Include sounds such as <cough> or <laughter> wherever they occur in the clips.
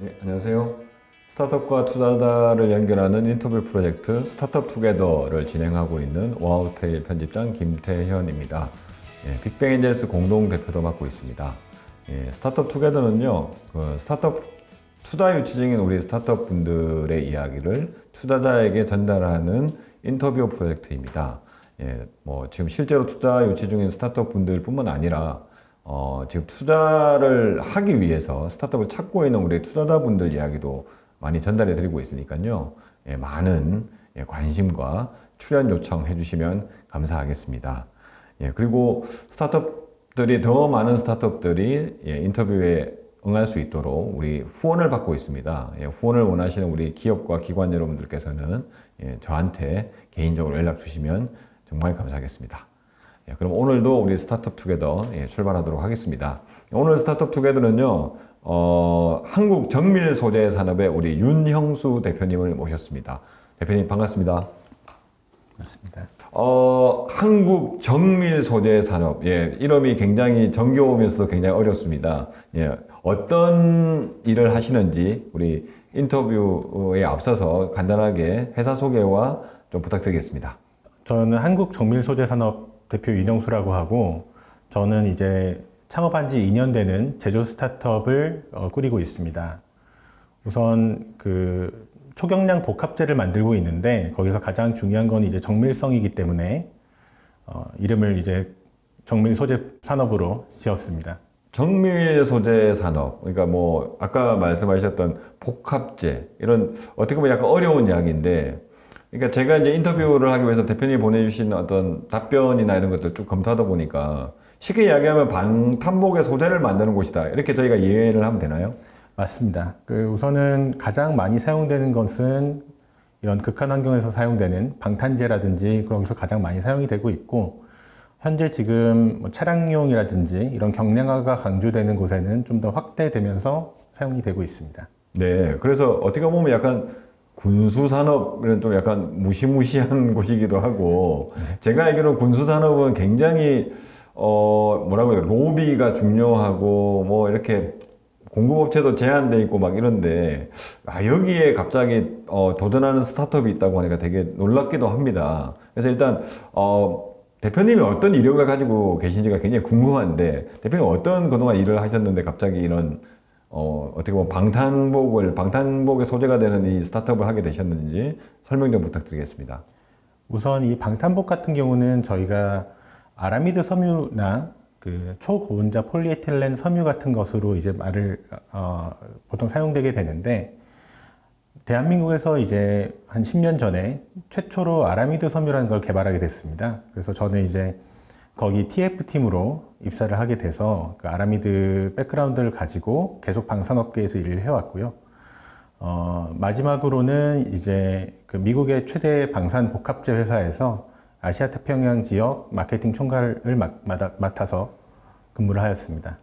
네, 안녕하세요. 스타트업과 투자자를 연결하는 인터뷰 프로젝트 스타트업 투게더를 진행하고 있는 와우테일 편집장 김태현입니다. 예, 빅뱅 엔젤스 공동 대표도 맡고 있습니다. 예, 스타트업 투게더는요, 그 스타트업 투자 유치 중인 우리 스타트업 분들의 이야기를 투자자에게 전달하는 인터뷰 프로젝트입니다. 예, 뭐 지금 실제로 투자 유치 중인 스타트업 분들뿐만 아니라 어, 지금 투자를 하기 위해서 스타트업을 찾고 있는 우리 투자자분들 이야기도 많이 전달해 드리고 있으니까요. 예, 많은 예, 관심과 출연 요청해 주시면 감사하겠습니다. 예, 그리고 스타트업들이 더 많은 스타트업들이 예, 인터뷰에 응할 수 있도록 우리 후원을 받고 있습니다. 예, 후원을 원하시는 우리 기업과 기관 여러분들께서는 예, 저한테 개인적으로 연락 주시면 정말 감사하겠습니다. 예, 그럼 오늘도 우리 스타트업 투게더 예, 출발하도록 하겠습니다. 오늘 스타트업 투게더는요, 어, 한국 정밀 소재 산업의 우리 윤형수 대표님을 모셨습니다. 대표님 반갑습니다. 맞습니다. 어, 한국 정밀 소재 산업, 예, 이름이 굉장히 정겨우면서도 굉장히 어렵습니다. 예, 어떤 일을 하시는지 우리 인터뷰에 앞서서 간단하게 회사 소개와 좀 부탁드리겠습니다. 저는 한국 정밀 소재 산업 대표 윤영수라고 하고 저는 이제 창업한 지 2년 되는 제조 스타트업을 어, 꾸리고 있습니다. 우선 그 초경량 복합재를 만들고 있는데 거기서 가장 중요한 건 이제 정밀성이기 때문에 어, 이름을 이제 정밀 소재 산업으로 지었습니다. 정밀 소재 산업, 그러니까 뭐 아까 말씀하셨던 복합재 이런 어떻게 보면 약간 어려운 이야기인데, 그러니까 제가 이제 인터뷰를 하기 위해서 대표님이 보내주신 어떤 답변이나 이런 것들 쭉 검토하다 보니까 쉽게 이야기하면 방탄복의 소재를 만드는 곳이다 이렇게 저희가 이해를 하면 되나요? 맞습니다. 그 우선은 가장 많이 사용되는 것은 이런 극한 환경에서 사용되는 방탄재라든지 그런 것에서 가장 많이 사용이 되고 있고 현재 지금 뭐 차량용이라든지 이런 경량화가 강조되는 곳에는 좀 더 확대되면서 사용이 되고 있습니다. 네, 그래서 어떻게 보면 약간 군수산업은 좀 약간 무시무시한 <laughs> 곳이기도 하고 제가 알기로 군수산업은 굉장히 어 뭐라고 해야 로비가 중요하고 뭐 이렇게 공급업체도 제한돼 있고 막 이런데 아 여기에 갑자기 어 도전하는 스타트업이 있다고 하니까 되게 놀랍기도 합니다. 그래서 일단 어 대표님이 어떤 이력을 가지고 계신지가 굉장히 궁금한데 대표님 어떤 그동안 일을 하셨는데 갑자기 이런 어, 어떻게 보면 방탄복을, 방탄복의 소재가 되는 이 스타트업을 하게 되셨는지 설명 좀 부탁드리겠습니다. 우선 이 방탄복 같은 경우는 저희가 아라미드 섬유나 그 초고온자 폴리에틸렌 섬유 같은 것으로 이제 말을 어, 보통 사용되게 되는데 대한민국에서 이제 한 10년 전에 최초로 아라미드 섬유라는 걸 개발하게 됐습니다. 그래서 저는 이제 거기 TF팀으로 입사를 하게 돼서 그 아라미드 백그라운드를 가지고 계속 방산업계에서 일을 해왔고요. 어, 마지막으로는 이제 그 미국의 최대 방산 복합재 회사에서 아시아 태평양 지역 마케팅 총괄을 맡, 맡아- 맡아서 근무를 하였습니다.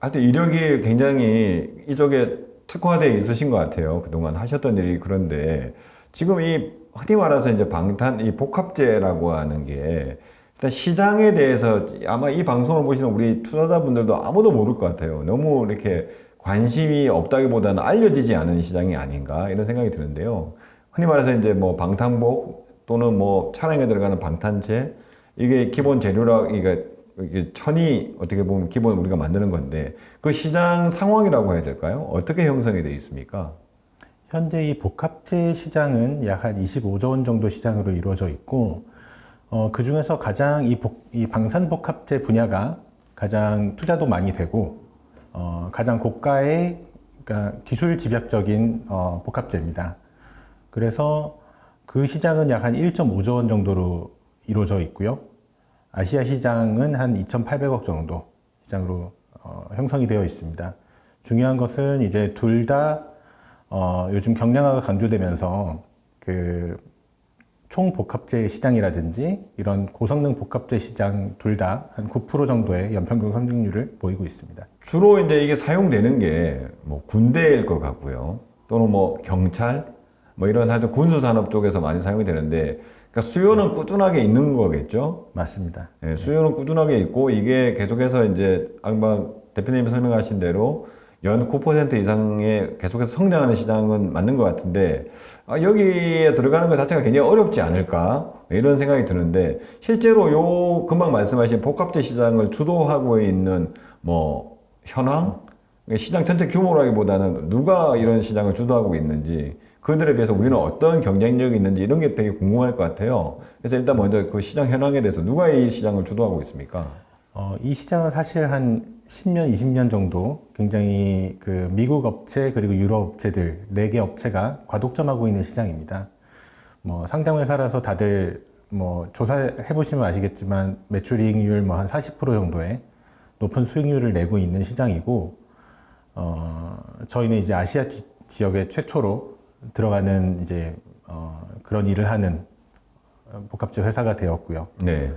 하여튼 이력이 굉장히 이쪽에 특화되어 있으신 것 같아요. 그동안 하셨던 일이 그런데 지금 이 흔히 말해서 이제 방탄, 이 복합재라고 하는 게 일단 시장에 대해서 아마 이 방송을 보시는 우리 투자자분들도 아무도 모를 것 같아요. 너무 이렇게 관심이 없다기보다는 알려지지 않은 시장이 아닌가 이런 생각이 드는데요. 흔히 말해서 이제 뭐 방탄복 또는 뭐 차량에 들어가는 방탄재 이게 기본 재료라 이게 천이 어떻게 보면 기본 우리가 만드는 건데 그 시장 상황이라고 해야 될까요? 어떻게 형성이 되어 있습니까? 현재 이 복합재 시장은 약 한 25조 원 정도 시장으로 이루어져 있고, 어, 그 중에서 가장 이, 복, 이 방산복합재 분야가 가장 투자도 많이 되고, 어, 가장 고가의 그러니까 기술 집약적인 어, 복합재입니다. 그래서 그 시장은 약 한 1.5조 원 정도로 이루어져 있고요. 아시아 시장은 한 2,800억 정도 시장으로 어, 형성이 되어 있습니다. 중요한 것은 이제 둘다 어, 요즘 경량화가 강조되면서 그 총복합재 시장이라든지 이런 고성능 복합재 시장 둘 다 한 9% 정도의 연평균 성장률을 보이고 있습니다. 주로 이제 이게 사용되는 게 뭐 군대일 것 같고요. 또는 뭐 경찰 뭐 이런 하여튼 군수 산업 쪽에서 많이 사용이 되는데 그러니까 수요는 꾸준하게 있는 거겠죠. 맞습니다. 예, 수요는 꾸준하게 있고 이게 계속해서 이제 아까 대표님이 설명하신 대로 연 9% 이상의 계속해서 성장하는 시장은 맞는 것 같은데 아, 여기에 들어가는 것 자체가 굉장히 어렵지 않을까 이런 생각이 드는데 실제로 요 금방 말씀하신 복합재 시장을 주도하고 있는 뭐 현황 시장 전체 규모라기보다는 누가 이런 시장을 주도하고 있는지 그들에 비해서 우리는 어떤 경쟁력이 있는지 이런 게 되게 궁금할 것 같아요. 그래서 일단 먼저 그 시장 현황에 대해서 누가 이 시장을 주도하고 있습니까? 어, 이 시장은 사실 한 10년, 20년 정도 굉장히 그 미국 업체 그리고 유럽 업체들 네 개 업체가 과독점하고 있는 시장입니다. 뭐 상장 회사라서 다들 뭐 조사해 보시면 아시겠지만 매출이익률 뭐 한 40% 정도의 높은 수익률을 내고 있는 시장이고 어, 저희는 이제 아시아 지- 지역에 최초로 들어가는 이제 어, 그런 일을 하는 복합재 회사가 되었고요. 네.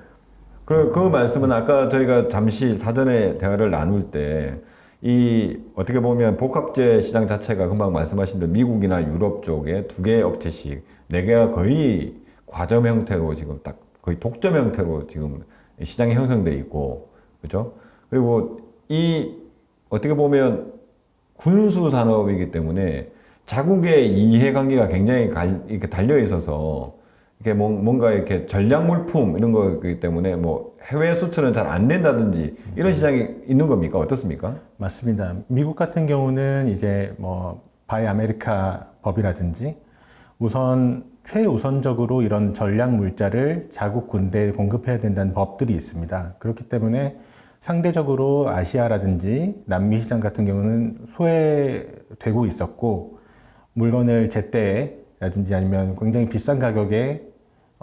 그, 그 말씀은 아까 저희가 잠시 사전에 대화를 나눌 때, 이, 어떻게 보면 복합재 시장 자체가 금방 말씀하신 대로 미국이나 유럽 쪽에 두 개의 업체씩, 네 개가 거의 과점 형태로 지금 딱 거의 독점 형태로 지금 시장이 형성돼 있고, 그죠? 그리고 이, 어떻게 보면 군수 산업이기 때문에 자국의 이해관계가 굉장히 갈- 이렇게 달려 있어서 이렇게 뭔- 뭔가 이렇게 전략 물품 이런 거기 때문에 뭐 해외 수출은 잘 안 된다든지 이런 시장이 있는 겁니까 어떻습니까? 맞습니다. 미국 같은 경우는 이제 뭐 바이 아메리카 법이라든지 우선 최우선적으로 이런 전략 물자를 자국 군대에 공급해야 된다는 법들이 있습니다. 그렇기 때문에 상대적으로 아시아라든지 남미 시장 같은 경우는 소외되고 있었고 물건을 제때라든지 아니면 굉장히 비싼 가격에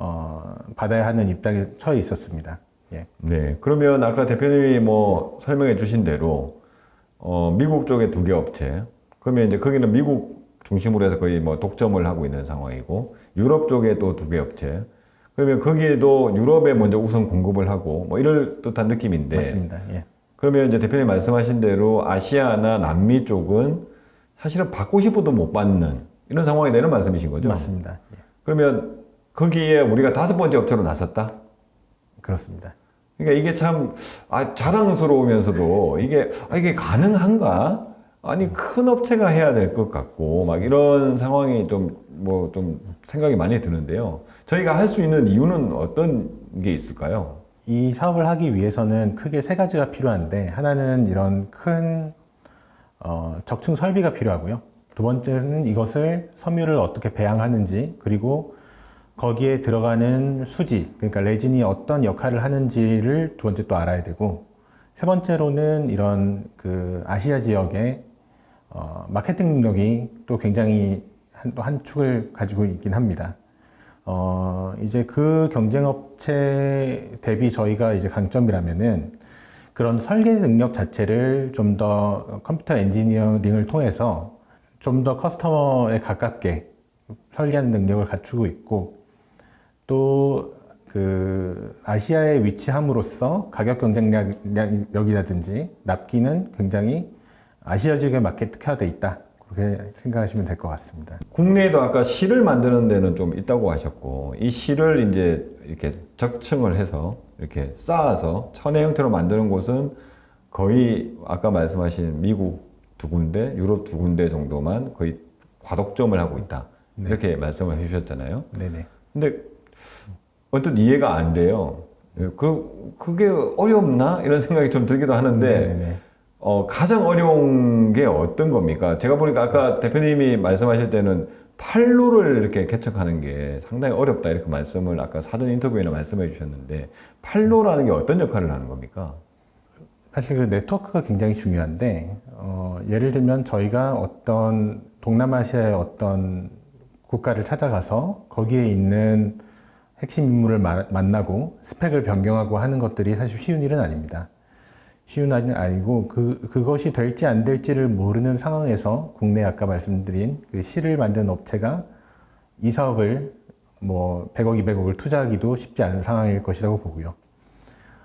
어, 받아야 하는 입장에 처해 있었습니다. 예. 네. 그러면 아까 대표님이 뭐 설명해 주신 대로 어, 미국 쪽에 두 개 업체. 그러면 이제 거기는 미국 중심으로 해서 거의 뭐 독점을 하고 있는 상황이고 유럽 쪽에 또 두 개 업체. 그러면 거기에도 유럽에 먼저 우선 공급을 하고 뭐 이럴 듯한 느낌인데 맞습니다. 예. 그러면 이제 대표님 말씀하신 대로 아시아나 남미 쪽은 사실은 받고 싶어도 못 받는 이런 상황이 되는 말씀이신 거죠? 맞습니다. 예. 그러면 거기에 우리가 다섯 번째 업체로 나섰다? 그렇습니다. 그러니까 이게 참 아, 자랑스러우면서도 이게 아, 이게 가능한가? 아니 큰 업체가 해야 될 것 같고 막 이런 상황이 좀 뭐 좀 생각이 많이 드는데요. 저희가 할 수 있는 이유는 어떤 게 있을까요? 이 사업을 하기 위해서는 크게 세 가지가 필요한데 하나는 이런 큰 어, 적층 설비가 필요하고요. 두 번째는 이것을 섬유를 어떻게 배양하는지 그리고 거기에 들어가는 수지 그러니까 레진이 어떤 역할을 하는지를 두 번째 또 알아야 되고 세 번째로는 이런 그 아시아 지역의 어, 마케팅 능력이 또 굉장히 한, 또 한 축을 가지고 있긴 합니다. 어, 이제 그 경쟁업체 대비 저희가 이제 강점이라면은 그런 설계 능력 자체를 좀 더 컴퓨터 엔지니어링을 통해서 좀 더 커스터머에 가깝게 설계하는 능력을 갖추고 있고 또 그 아시아에 위치함으로써 가격 경쟁력이라든지 납기는 굉장히 아시아 지역에 맞게 특화되어 있다. 그렇게 생각하시면 될 것 같습니다. 국내에도 아까 실을 만드는 데는 좀 있다고 하셨고 이 실을 이제 이렇게 적층을 해서 이렇게 쌓아서 천의 형태로 만드는 곳은 거의 아까 말씀하신 미국 두 군데, 유럽 두 군데 정도만 거의 과독점을 하고 있다. 이렇게 말씀을 해주셨잖아요. 네네. 근데 어떤 이해가 안 돼요. 그 그게 어렵나 이런 생각이 좀 들기도 하는데 네네네. 어, 가장 어려운 게 어떤 겁니까? 제가 보니까 아까 대표님이 말씀하실 때는 판로를 이렇게 개척하는 게 상당히 어렵다 이렇게 말씀을 아까 사전 인터뷰에는 말씀해 주셨는데 판로라는 게 어떤 역할을 하는 겁니까? 사실 그 네트워크가 굉장히 중요한데 어, 예를 들면 저희가 어떤 동남아시아의 어떤 국가를 찾아가서 거기에 있는 핵심 인물을 마- 만나고 스펙을 변경하고 하는 것들이 사실 쉬운 일은 아닙니다. 쉬운 일은 아니고 그 그것이 될지 안 될지를 모르는 상황에서 국내 아까 말씀드린 그 실을 만드는 업체가 이 사업을 뭐 100억, 200억을 투자하기도 쉽지 않은 상황일 것이라고 보고요.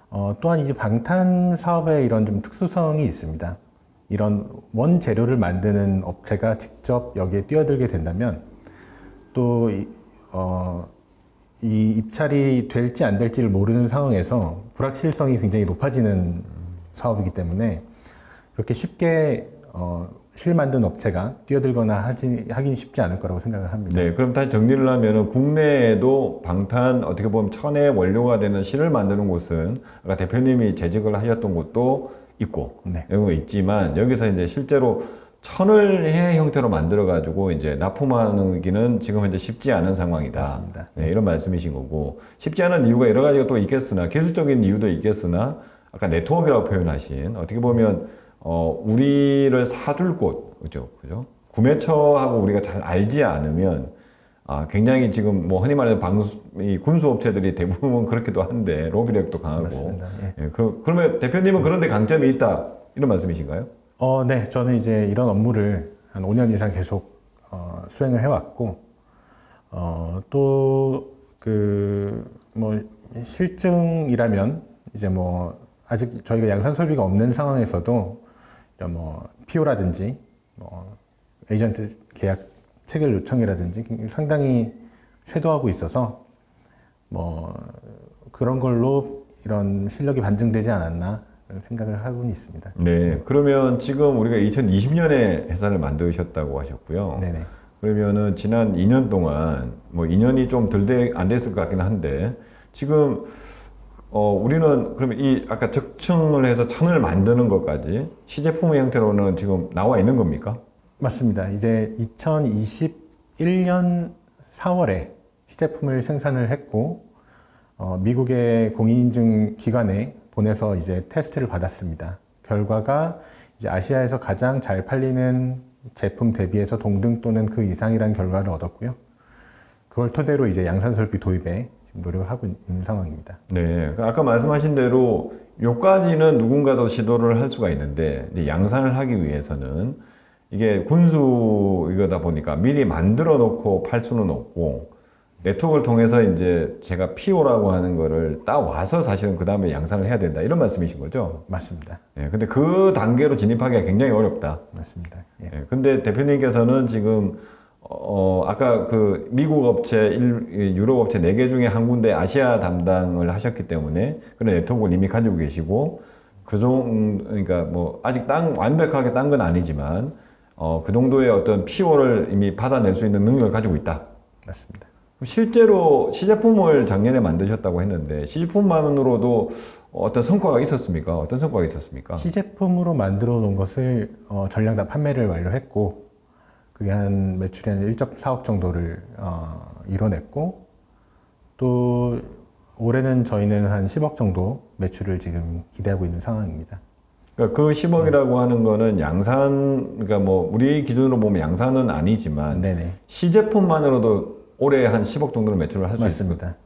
어, 또한 이제 방탄 사업의 이런 좀 특수성이 있습니다. 이런 원 재료를 만드는 업체가 직접 여기에 뛰어들게 된다면 또 이, 어, 이 입찰이 될지 안 될지를 모르는 상황에서 불확실성이 굉장히 높아지는 사업이기 때문에 그렇게 쉽게 어, 실 만든 업체가 뛰어들거나 하지, 하긴 쉽지 않을 거라고 생각을 합니다. 네, 그럼 다시 정리를 하면은 국내에도 방탄 어떻게 보면 천의 원료가 되는 실을 만드는 곳은 아까 대표님이 재직을 하셨던 곳도 있고 네. 이런 거 있지만 여기서 이제 실제로 천을 해 형태로 만들어 가지고 이제 납품하기는 지금 현재 쉽지 않은 상황이다. 맞습니다. 네, 이런 말씀이신 거고 쉽지 않은 이유가 여러 가지가 또 있겠으나 기술적인 이유도 있겠으나 아까 네트워크라고 표현하신 어떻게 보면 어 우리를 사줄 곳 그죠 그죠 구매처하고 우리가 잘 알지 않으면 아 굉장히 지금 뭐 흔히 말하는 방수 이 군수 업체들이 대부분 <laughs> 그렇기도 한데 로비력도 강하고 맞습니다. 예. 예, 그, 그러면 대표님은 그런데 강점이 있다 이런 말씀이신가요? 어, 네. 저는 이제 이런 업무를 한 5년 이상 계속 어, 수행을 해왔고, 어, 또, 그, 뭐, 실증이라면, 이제 뭐, 아직 저희가 양산 설비가 없는 상황에서도, 이런 뭐, PO라든지, 뭐, 에이전트 계약 체결 요청이라든지 상당히 쇄도하고 있어서, 뭐, 그런 걸로 이런 실력이 반증되지 않았나 생각을 하고는 있습니다. 네 그러면 지금 우리가 2020년에 회사를 만드셨다고 하셨고요. 네네. 그러면은 지난 2년 동안 뭐 2년이 좀 덜 안 됐을 것 같긴 한데 지금 어 우리는 그러면 이 아까 적층을 해서 천을 만드는 것까지 시제품의 형태로는 지금 나와 있는 겁니까? 맞습니다. 이제 2021년 4월에 시제품을 생산을 했고, 어, 미국의 공인인증 기관에 보내서 이제 테스트를 받았습니다. 결과가 이제 아시아에서 가장 잘 팔리는 제품 대비해서 동등 또는 그 이상이라는 결과를 얻었고요. 그걸 토대로 이제 양산 설비 도입에 노력을 하고 있는 상황입니다. 네, 그 아까 말씀하신 대로 요까지는 누군가도 시도를 할 수가 있는데 양산을 하기 위해서는 이게 군수 이거다 보니까 미리 만들어 놓고 팔 수는 없고 네트워크를 통해서 이제 제가 PO라고 하는 거를 따와서 사실은 그 다음에 양산을 해야 된다 이런 말씀이신 거죠? 맞습니다. 예, 근데 그 단계로 진입하기가 굉장히 어렵다. 맞습니다. 예. 예, 근데 대표님께서는 지금 어 아까 그 미국 업체, 일, 이 유럽 업체 네 개 중에 한 군데 아시아 담당을 하셨기 때문에 그런 네트워크를 이미 가지고 계시고 그정 그러니까 뭐 아직 땅 완벽하게 딴 건 아니지만 어 그 정도의 어떤 PO를 이미 받아낼 수 있는 능력을 가지고 있다. 맞습니다. 실제로 시제품을 작년에 만드셨다고 했는데 시제품만으로도 어떤 성과가 있었습니까? 어떤 성과가 있었습니까? 시제품으로 만들어 놓은 것을 어, 전량 다 판매를 완료했고 그게 한 매출이 한 1.4억 정도를 어, 이뤄냈고 또 올해는 저희는 한 10억 정도 매출을 지금 기대하고 있는 상황입니다. 그러니까 그 10억이라고 하는 거는 양산, 그러니까 뭐 우리 기준으로 보면 양산은 아니지만 네네 시제품만으로도 올해 한 10억 정도는 매출을 할 수 있습니다. 맞습니다.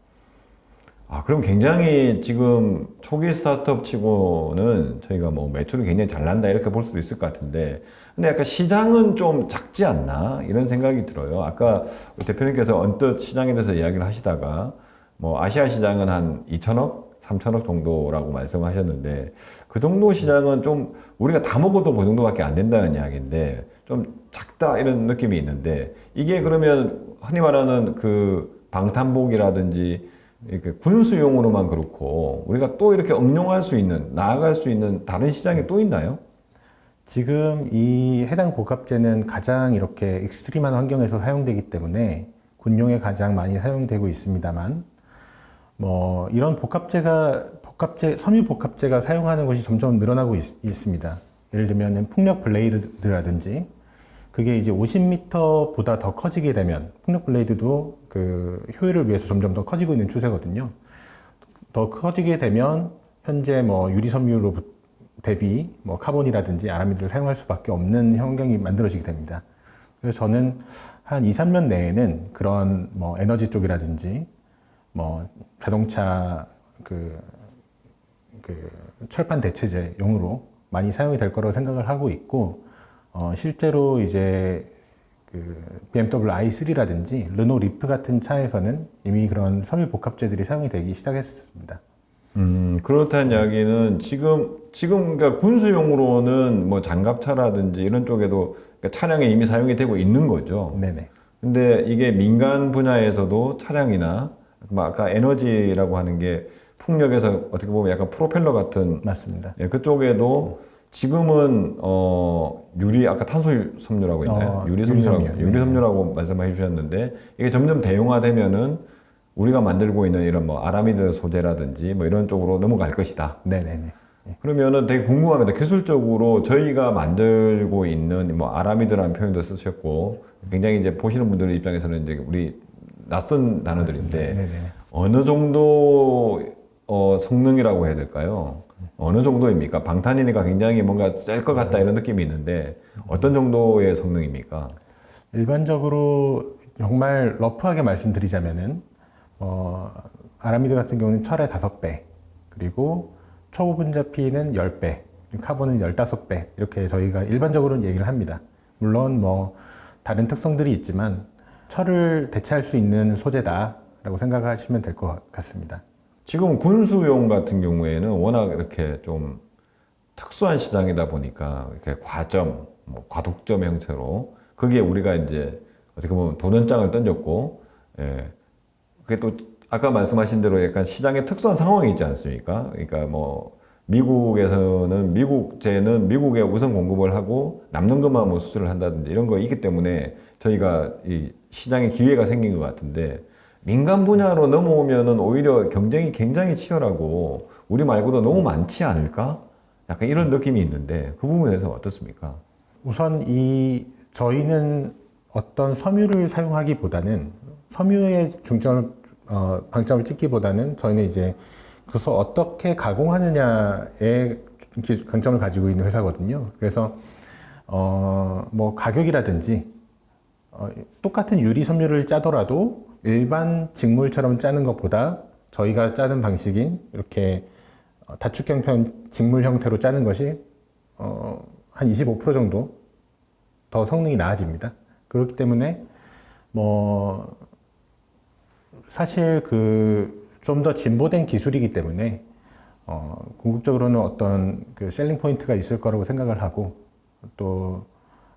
아, 그럼 굉장히 지금 초기 스타트업 치고는 저희가 뭐 매출이 굉장히 잘 난다 이렇게 볼 수도 있을 것 같은데 근데 약간 시장은 좀 작지 않나 이런 생각이 들어요. 아까 대표님께서 언뜻 시장에 대해서 이야기를 하시다가 뭐 아시아 시장은 한 2천억, 3천억 정도라고 말씀하셨는데 그 정도 시장은 좀 우리가 다 먹어도 그 정도밖에 안 된다는 이야기인데 좀 작다 이런 느낌이 있는데 이게 그러면 흔히 말하는 그 방탄복이라든지 이렇게 군수용으로만 그렇고 우리가 또 이렇게 응용할 수 있는 나아갈 수 있는 다른 시장이 또 있나요? 지금 이 해당 복합재는 가장 이렇게 익스트림한 환경에서 사용되기 때문에 군용에 가장 많이 사용되고 있습니다만 뭐 이런 복합재가 복합재 섬유 복합재가 사용하는 것이 점점 늘어나고 있, 습니다 예를 들면 풍력 블레이드라든지 그게 이제 50m보다 더 커지게 되면 풍력 블레이드도 그 효율을 위해서 점점 더 커지고 있는 추세거든요. 더 커지게 되면 현재 뭐 유리 섬유로 대비 뭐 카본이라든지 아라미드를 사용할 수밖에 없는 환경이 만들어지게 됩니다. 그래서 저는 한 2, 3년 내에는 그런 뭐 에너지 쪽이라든지 뭐 자동차 그, 그 철판 대체제용으로 많이 사용이 될 거라고 생각을 하고 있고 어, 실제로 이제 그 BMW i3라든지 르노 리프 같은 차에서는 이미 그런 섬유 복합재들이 사용이 되기 시작했습니다. 음, 그렇다는 이야기는 지금 지금 그러니까 군수용으로는 뭐 장갑차라든지 이런 쪽에도 그러니까 차량에 이미 사용이 되고 있는 거죠. 네네. 근데 이게 민간 분야에서도 차량이나 뭐 아까 에너지라고 하는 게 풍력에서 어떻게 보면 약간 프로펠러 같은 맞습니다. 예, 그쪽에도 지금은 어 유리 아까 탄소 섬유라고 했나요? 어, 유리 섬유라고 유리 섬유. 유리 네. 섬유라고 말씀해 주셨는데 이게 점점 대용화되면은 우리가 만들고 있는 이런 뭐 아라미드 소재라든지 뭐 이런 쪽으로 넘어갈 것이다. 네네네. 그러면은 되게 궁금합니다. 기술적으로 저희가 만들고 있는 뭐 아라미드라는 표현도 쓰셨고 굉장히 이제 보시는 분들 입장에서는 이제 우리 낯선 단어들인데. 어느 정도 어, 성능이라고 해야 될까요? 어느 정도입니까? 방탄이니까 굉장히 뭔가 셀 것 같다 이런 느낌이 있는데 어떤 정도의 성능입니까? 일반적으로 정말 러프하게 말씀드리자면은 어, 아라미드 같은 경우는 철의 5배, 그리고 초분자피는 10배, 카본은 15배 이렇게 저희가 일반적으로는 얘기를 합니다. 물론 뭐 다른 특성들이 있지만 철을 대체할 수 있는 소재다라고 생각하시면 될 것 같습니다. 지금 군수용 같은 경우에는 워낙 이렇게 좀 특수한 시장이다 보니까 이렇게 과점, 뭐 과독점 형태로 거기에 우리가 이제 어떻게 보면 도전장을 던졌고, 예. 그게 또 아까 말씀하신 대로 약간 시장의 특수한 상황이 있지 않습니까? 그러니까 뭐 미국에서는 미국제는 미국에 우선 공급을 하고 남는 것만 뭐 수출을 한다든지 이런 거 있기 때문에 저희가 이 시장에 기회가 생긴 것 같은데 민간 분야로 넘어오면은 오히려 경쟁이 굉장히 치열하고 우리 말고도 너무 많지 않을까? 약간 이런 느낌이 있는데 그 부분에 대해서 어떻습니까? 우선 이 저희는 어떤 섬유를 사용하기보다는 섬유에 중점을 어, 방점을 찍기보다는 저희는 이제 그래서 어떻게 가공하느냐에 기- 강점을 가지고 있는 회사거든요. 그래서 어, 뭐 가격이라든지 어, 똑같은 유리 섬유를 짜더라도 일반 직물처럼 짜는 것보다 저희가 짜는 방식인 이렇게 어, 다축 형 편 직물 형태로 짜는 것이 어, 한 25% 정도 더 성능이 나아집니다. 그렇기 때문에 뭐 사실 그 좀 더 진보된 기술이기 때문에 어, 궁극적으로는 어떤 그 셀링 포인트가 있을 거라고 생각을 하고 또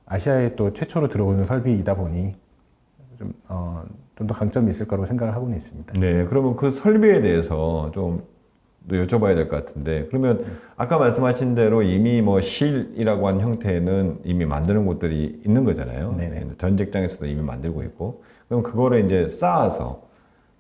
아시아에 또 최초로 들어오는 설비이다 보니 좀 어, 좀 더 강점이 있을 거라고 생각을 하고는 있습니다. 네, 그러면 그 설비에 대해서 좀또 여쭤봐야 될 것 같은데 그러면 아까 말씀하신 대로 이미 뭐 실이라고 한 형태는 이미 만드는 곳들이 있는 거잖아요. 네네. 전 직장에서도 이미 만들고 있고 그럼 그거를 이제 쌓아서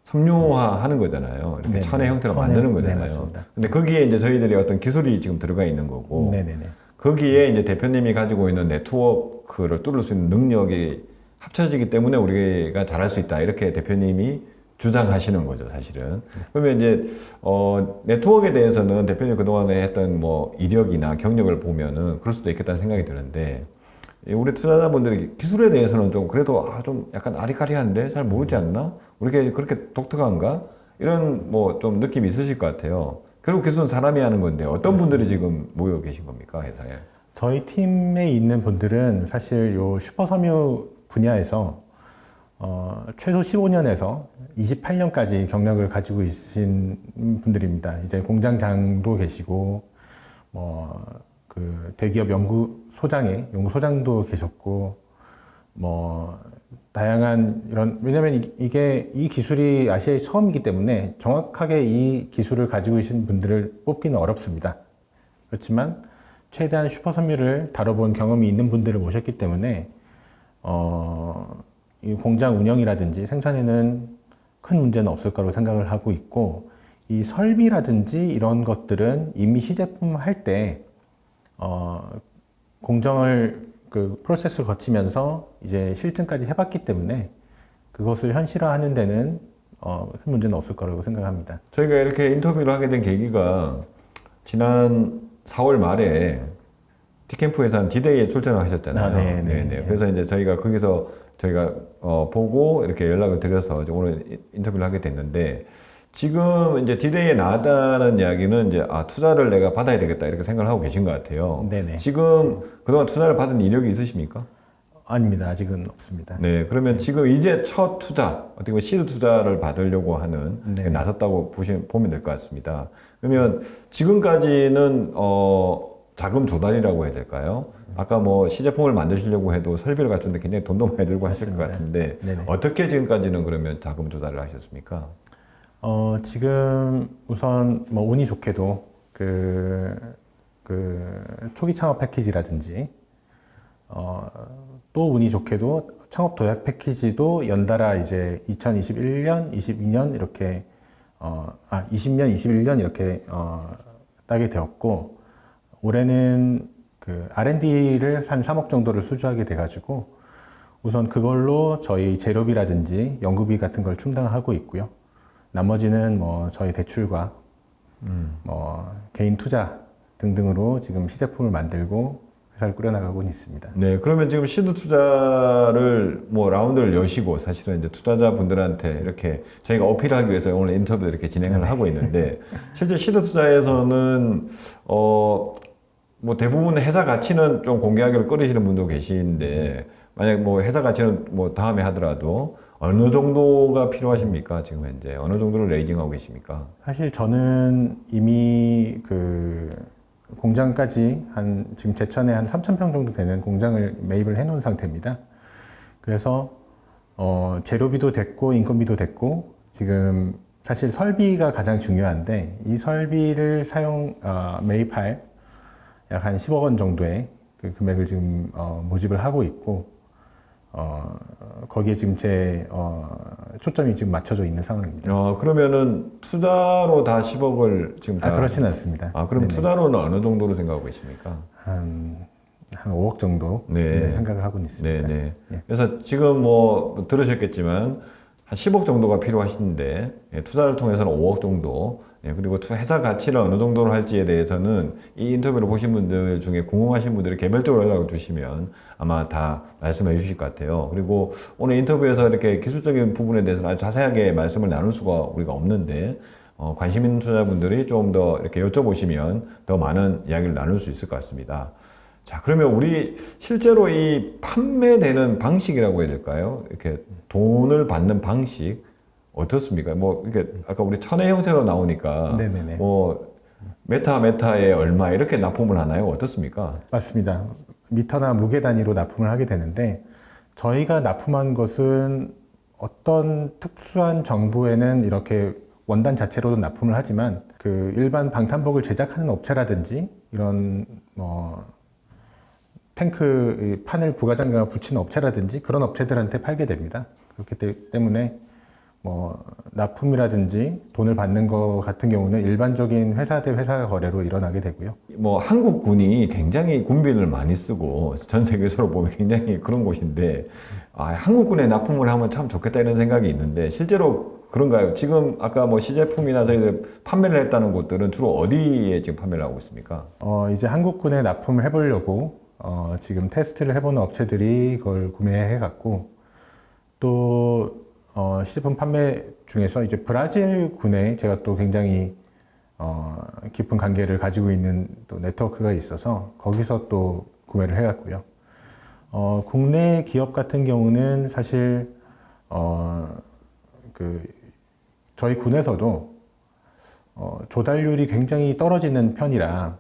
섬유화하는 거잖아요. 이렇게 네네. 천의 형태로 천의- 만드는 네, 거잖아요. 맞습니다. 근데 거기에 이제 저희들이 어떤 기술이 지금 들어가 있는 거고 네네네. 거기에 이제 대표님이 가지고 있는 네트워크를 뚫을 수 있는 능력이 합쳐지기 때문에 우리가 잘할 수 있다. 이렇게 대표님이 주장하시는 거죠, 사실은. 그러면 이제, 어, 네트워크에 대해서는 대표님 그동안에 했던 뭐 이력이나 경력을 보면은 그럴 수도 있겠다는 생각이 드는데, 이 우리 투자자분들이 기술에 대해서는 좀 그래도 아, 좀 약간 아리까리한데 잘 모르지 않나? 우리가 그렇게 독특한가? 이런 뭐 좀 느낌이 있으실 것 같아요. 결국 기술은 사람이 하는 건데 어떤 분들이 지금 모여 계신 겁니까, 회사에? 저희 팀에 있는 분들은 사실 요 슈퍼섬유 분야에서 어, 최소 15년에서 28년까지 경력을 가지고 있으신 분들입니다. 이제 공장장도 계시고 뭐 그 대기업 연구소장에 연구소장도 계셨고 뭐 다양한 이런 왜냐하면 이- 이게 이 기술이 아시아에 처음이기 때문에 정확하게 이 기술을 가지고 계신 분들을 뽑기는 어렵습니다. 그렇지만 최대한 슈퍼 섬유를 다뤄본 경험이 있는 분들을 모셨기 때문에 어, 이 공장 운영이라든지 생산에는 큰 문제는 없을 거라고 생각을 하고 있고 이 설비라든지 이런 것들은 이미 시제품 할 때 어, 공정을 그 프로세스를 거치면서 이제 실증까지 해봤기 때문에 그것을 현실화하는 데는 어, 큰 문제는 없을 거라고 생각합니다. 저희가 이렇게 인터뷰를 하게 된 계기가 지난 4월 말에 티캠프에서 한 디데이에 출전을 하셨잖아요. 아, 네, 네, 네. 그래서 이제 저희가 거기서 저희가 어, 보고 이렇게 연락을 드려서 오늘 이- 인터뷰를 하게 됐는데 지금 이제 디데이에 나왔다는 이야기는 이제 아 투자를 내가 받아야 되겠다 이렇게 생각을 하고 계신 것 같아요. 네네. 지금 그동안 투자를 받은 이력이 있으십니까? 아닙니다. 아직은 없습니다. 네, 그러면 지금 이제 첫 투자, 어떻게 보면 시드 투자를 받으려고 하는 네. 나섰다고 보시, 보면 될 것 같습니다. 그러면 지금까지는 어, 자금 조달이라고 해야 될까요? 아까 뭐 시제품을 만드시려고 해도 설비를 갖추는데 굉장히 돈도 많이 들고 하실 것. 같은데 네네. 어떻게 지금까지는 그러면 자금 조달을 하셨습니까? 어, 지금 우선 뭐 운이 좋게도 그, 그그 초기 창업 패키지라든지 어, 또 운이 좋게도 창업 도약 패키지도 연달아 이제 2021년, 22년 이렇게 어, 아 20년, 21년 이렇게 어, 따게 되었고 올해는 그 R&D를 한 3억 정도를 수주하게 돼가지고 우선 그걸로 저희 재료비라든지 연구비 같은 걸 충당하고 있고요. 나머지는 뭐 저희 대출과 뭐 개인 투자 등등으로 지금 시제품을 만들고 회사를 꾸려나가고 있습니다. 네, 그러면 지금 시드 투자를 뭐 라운드를 여시고 사실은 이제 투자자분들한테 이렇게 저희가 어필하기 위해서 오늘 인터뷰 이렇게 진행을 하고 있는데 실제 시드 투자에서는 어 뭐 대부분 회사 가치는 좀 공개하기를 꺼리시는 분도 계시는데 만약 뭐 회사 가치는 뭐 다음에 하더라도 어느 정도가 필요하십니까? 지금 현재 어느 정도를 레이징하고 계십니까? 사실 저는 이미 그 공장까지 한 지금 제천에 한 3천 평 정도 되는 공장을 매입을 해놓은 상태입니다. 그래서 어, 재료비도 됐고 인건비도 됐고 지금 사실 설비가 가장 중요한데 이 설비를 사용 어, 매입할 약 한 10억 원 정도의 그 금액을 지금 어, 모집을 하고 있고 어, 거기에 지금 제 어, 초점이 지금 맞춰져 있는 상황입니다. 어 그러면은 투자로 다 10억을 지금 다아 그렇지는 않습니다. 아, 그럼 네네. 투자로는 어느 정도로 생각하고 계십니까? 한, 한 5억 정도 네. 네, 생각을 하고 있습니다. 네, 네. 예. 그래서 지금 뭐 들으셨겠지만 한 10억 정도가 필요하신데 예, 투자를 통해서는 5억 정도 예, 그리고 투- 회사 가치를 어느 정도로 할지에 대해서는 이 인터뷰를 보신 분들 중에 궁금하신 분들이 개별적으로 연락을 주시면 아마 다 말씀해 주실 것 같아요. 그리고 오늘 인터뷰에서 이렇게 기술적인 부분에 대해서는 아주 자세하게 말씀을 나눌 수가 우리가 없는데 어, 관심 있는 투자분들이 좀더 이렇게 여쭤보시면 더 많은 이야기를 나눌 수 있을 것 같습니다. 자, 그러면 우리 실제로 이 판매되는 방식이라고 해야 될까요? 이렇게 돈을 받는 방식 어떻습니까? 뭐 이렇게 아까 우리 천의 형태로 나오니까 네네네. 뭐 메타 메타에 얼마 이렇게 납품을 하나요? 어떻습니까? 맞습니다. 미터나 무게 단위로 납품을 하게 되는데 저희가 납품한 것은 어떤 특수한 정부에는 이렇게 원단 자체로도 납품을 하지만 그 일반 방탄복을 제작하는 업체라든지 이런 뭐 탱크 이 판을 부가장갑 붙이는 업체라든지 그런 업체들한테 팔게 됩니다. 그렇기 때- 때문에 뭐 납품이라든지 돈을 받는 것 같은 경우는 일반적인 회사 대 회사 거래로 일어나게 되고요. 뭐 한국 군이 굉장히 군비를 많이 쓰고 전 세계적으로 보면 굉장히 그런 곳인데 아, 한국 군에 납품을 하면 참 좋겠다 이런 생각이 있는데 실제로 그런가요? 지금 아까 뭐 시제품이나 저희들 판매를 했다는 곳들은 주로 어디에 지금 판매를 하고 있습니까? 어, 이제 한국 군에 납품을 해보려고 어, 지금 테스트를 해보는 업체들이 그걸 구매해 갖고 또 어, 시제품 판매 중에서 이제 브라질 군에 제가 또 굉장히 어, 깊은 관계를 가지고 있는 또 네트워크가 있어서 거기서 또 구매를 해갔고요. 어, 국내 기업 같은 경우는 사실 어, 그 저희 군에서도 어, 조달률이 굉장히 떨어지는 편이라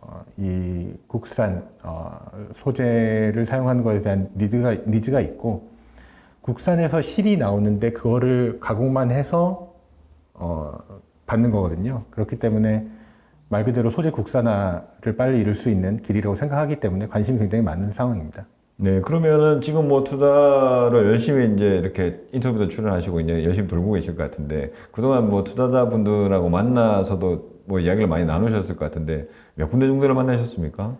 어, 이 국산 어, 소재를 사용하는 것에 대한 니즈가, 니즈가 있고 국산에서 실이 나오는데 그거를 가공만 해서 어, 받는 거거든요. 그렇기 때문에 말 그대로 소재 국산화를 빨리 이룰 수 있는 길이라고 생각하기 때문에 관심이 굉장히 많은 상황입니다. 네, 그러면은 지금 뭐 투자를 열심히 이제 이렇게 인터뷰도 출연하시고 이제 열심히 돌고 계실 것 같은데 그동안 뭐 투자자 분들하고 만나서도 뭐 이야기를 많이 나누셨을 것 같은데 몇 군데 정도를 만나셨습니까?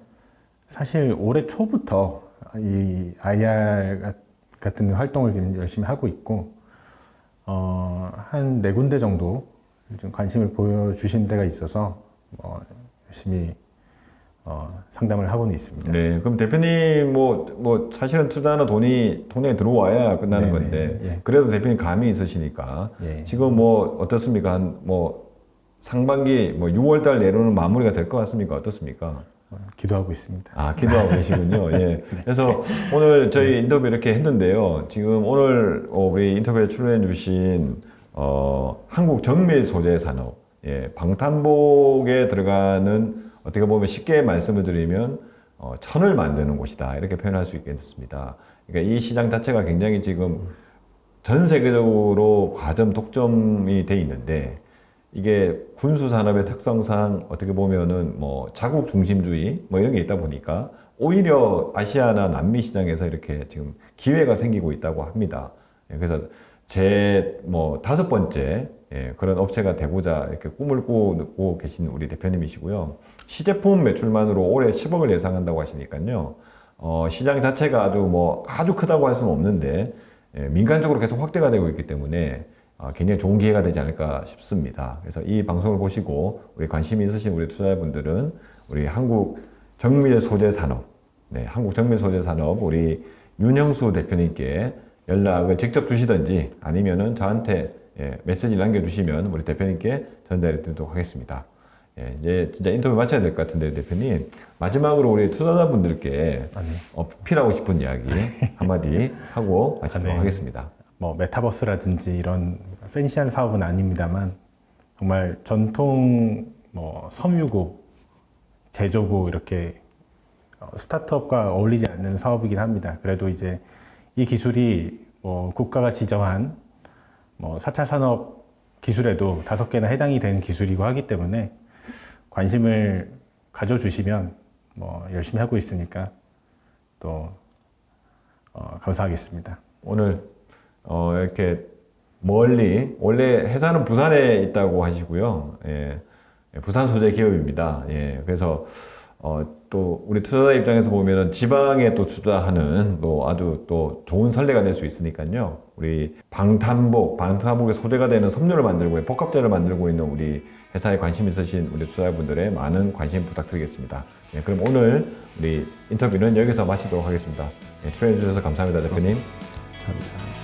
사실 올해 초부터 이 IR 가- 같은 활동을 열심히 하고 있고 어, 한 네 군데 정도 좀 관심을 보여주신 데가 있어서 어, 열심히 어, 상담을 하고는 있습니다. 네, 그럼 대표님 뭐, 뭐 사실은 투자는 돈이 통장에 들어와야 끝나는 네네, 건데 예. 그래도 대표님 감이 있으시니까 예. 지금 뭐 어떻습니까? 한 뭐 상반기 뭐 6월달 내로는 마무리가 될 것 같습니까? 어떻습니까? 어, 기도하고 있습니다. 아, 기도하고 계시군요. <laughs> 예. 그래서 오늘 저희 인터뷰 이렇게 했는데요. 지금 오늘 어, 우리 인터뷰에 출연해 주신 어, 한국 정밀 소재 산업, 예, 방탄복에 들어가는 어떻게 보면 쉽게 말씀을 드리면 어, 천을 만드는 곳이다 이렇게 표현할 수 있겠습니다. 그러니까 이 시장 자체가 굉장히 지금 전 세계적으로 과점 독점이 돼 있는데 이게 군수 산업의 특성상 어떻게 보면은 뭐 자국 중심주의 뭐 이런 게 있다 보니까 오히려 아시아나 남미 시장에서 이렇게 지금 기회가 생기고 있다고 합니다. 예, 그래서 제 뭐 다섯 번째 예, 그런 업체가 되고자 이렇게 꿈을 꾸고 계신 우리 대표님이시고요. 시제품 매출만으로 올해 10억을 예상한다고 하시니까요. 어, 시장 자체가 아주 뭐 아주 크다고 할 수는 없는데 예, 민간적으로 계속 확대가 되고 있기 때문에 어, 굉장히 좋은 기회가 되지 않을까 싶습니다. 그래서 이 방송을 보시고 우리 관심이 있으신 우리 투자자분들은 우리 한국 정밀 소재 산업, 네, 한국 정밀 소재 산업 우리 윤형수 대표님께 연락을 직접 주시든지 아니면은 저한테 예, 메시지를 남겨주시면 우리 대표님께 전달해 드리도록 하겠습니다. 예, 이제 진짜 인터뷰 마쳐야 될 것 같은데 대표님 마지막으로 우리 투자자분들께 아, 네. 어필하고 싶은 이야기 <laughs> 한마디 하고 마치도록 아, 네. 하겠습니다. 뭐 메타버스라든지 이런 팬시한 사업은 아닙니다만 정말 전통 뭐 섬유고 제조고 이렇게 어, 스타트업과 어울리지 않는 사업이긴 합니다. 그래도 이제 이 기술이 뭐 국가가 지정한 뭐 4차 산업 기술에도 다섯 개나 해당이 되는 기술이고 하기 때문에 관심을 가져주시면 뭐 열심히 하고 있으니까 또 어, 감사하겠습니다. 오늘 어, 이렇게 멀리 원래 회사는 부산에 있다고 하시고요. 예, 부산 소재 기업입니다. 예, 그래서 어, 또 우리 투자자 입장에서 보면은 지방에 또 투자하는 또 아주 또 좋은 선례가 될 수 있으니까요. 우리 방탄복, 방탄복의 소재가 되는 섬유를 만들고 복합재를 만들고 있는 우리 회사에 관심 있으신 우리 투자자분들의 많은 관심 부탁드리겠습니다. 예, 그럼 오늘 우리 인터뷰는 여기서 마치도록 하겠습니다. 예, 출연해 주셔서 감사합니다, 대표님. 감사합니다.